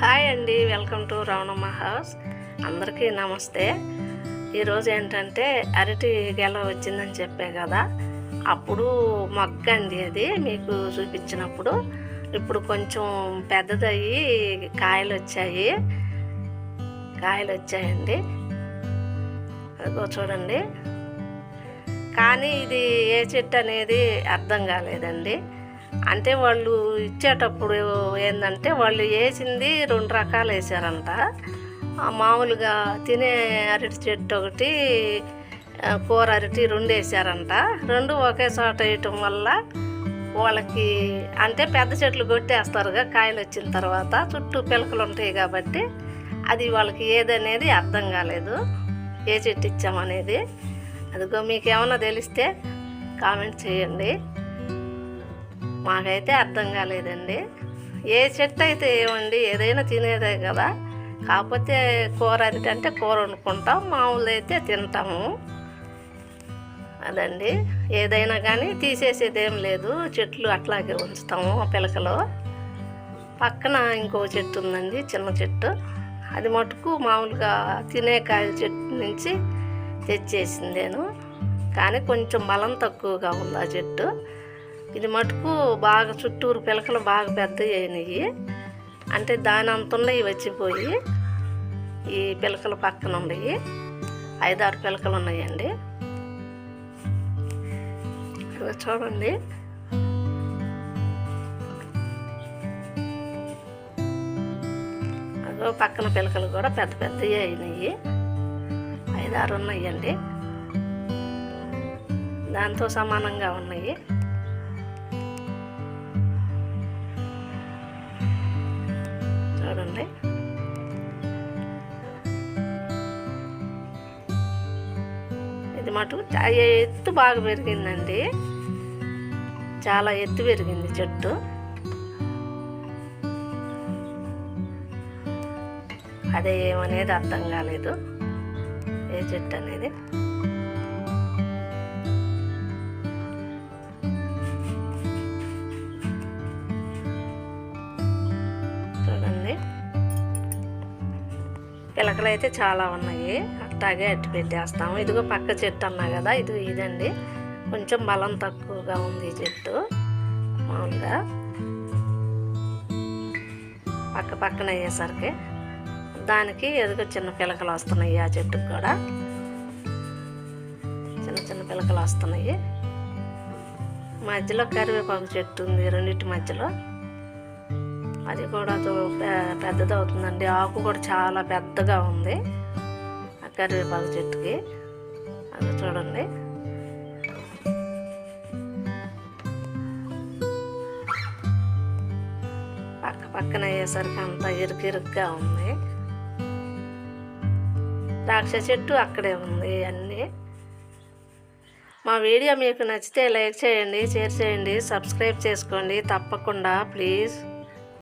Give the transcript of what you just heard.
Hi అండి welcome to Ravanamma house. అందరికీ నమస్తే. ఈరోజు ఏంటంటే అరటి గెల వచ్చిందని చెప్పే కదా. అప్పుడు మొగ్గ అండి అది మీకు చూపించినప్పుడు. ఇప్పుడు కొంచెం పెద్దదయ్యి కాయలు వచ్చాయి. కాయలు వచ్చాయండి. అదిగో చూడండి. కానీ ఇది ఏ చెట్టు అనేది అర్థం కాలేదండి. అంటే వాళ్ళు ఇచ్చేటప్పుడు ఏంటంటే వాళ్ళు వేసింది రెండు రకాలు వేసారంట మామూలుగా తినే అరటి చెట్టు ఒకటి కూర అరటి రెండు వేసారంట రెండు ఒకే చోట వేయటం వల్ల వాళ్ళకి అంటే పెద్ద చెట్లు కొట్టేస్తారుగా కాయలు వచ్చిన తర్వాత. చుట్టూ పిలకలు ఉంటాయి కాబట్టి అది వాళ్ళకి ఏదనేది అర్థం కాలేదు. ఏ చెట్టు ఇచ్చామనేది. అదిగో మీకు ఏమైనా తెలిస్తే కామెంట్ చేయండి. మాకైతే అర్థం కాలేదండి. ఏ చెట్టు అయితే ఏమండి ఏదైనా తినేదే కదా. కాకపోతే కూర అరటి అంటే కూర వండుకుంటాం మామూలు అయితే తింటాము. అదండి. ఏదైనా కానీ తీసేసేది ఏం లేదు. చెట్లు అట్లాగే ఉంచుతాము పిలకలు పిలకలో. పక్కన ఇంకో చెట్టు ఉందండి చిన్న చెట్టు. అది మటుకు మామూలుగా తినే కాయల చెట్టు నుంచి తెచ్చేసింది నేను. కానీ కొంచెం బలం తక్కువగా ఉంది ఆ చెట్టు. ఇది మటుకు బాగా చుట్టూరు పిలకలు బాగా పెద్దవి అయినాయి అంటే దాని అంత ఉన్నాయి వచ్చిపోయి ఈ పిలకలు పక్కన ఉన్నాయి. ఐదారు పిలకలు ఉన్నాయండి. చూడండి. అదో పక్కన పిలకలు కూడా పెద్ద పెద్దవి అయినాయి. ఐదారు ఉన్నాయండి. దాంతో సమానంగా ఉన్నాయి. చూడండి. ఇది మటుకు ఎత్తు బాగా పెరిగిందండి. చాలా ఎత్తు పెరిగింది చెట్టు. అదే ఏమనేది అర్థం కాలేదు. ఏ చెట్టు అనేది? పిలకలు అయితే చాలా ఉన్నాయి. అట్టాగే అట్టి పెట్టేస్తాము. ఇదిగో పక్క చెట్టు అన్నా కదా ఇది ఇదండి. కొంచెం బలం తక్కువగా ఉంది ఈ చెట్టు. మామూలుగా పక్క పక్కన అయ్యేసరికి దానికి ఎదుగు చిన్న పిలకలు వస్తున్నాయి ఆ చెట్టుకు కూడా. చిన్న చిన్న పిలకలు వస్తున్నాయి. మధ్యలో కరివేపాకు చెట్టు ఉంది రెండింటి మధ్యలో. అది కూడా పెద్దది అవుతుందండి ఆకు కూడా చాలా పెద్దగా ఉంది. ఆ కరివేపాకు చెట్టుకి. అది చూడండి. పక్క పక్కన అయ్యేసరికి అంతా ఇరుకిరుగ్గా ఉంది. ద్రాక్ష చెట్టు అక్కడే ఉంది అన్నీ. మా వీడియో మీకు నచ్చితే లైక్ చేయండి షేర్ చేయండి సబ్స్క్రైబ్ చేసుకోండి. తప్పకుండా ప్లీజ్.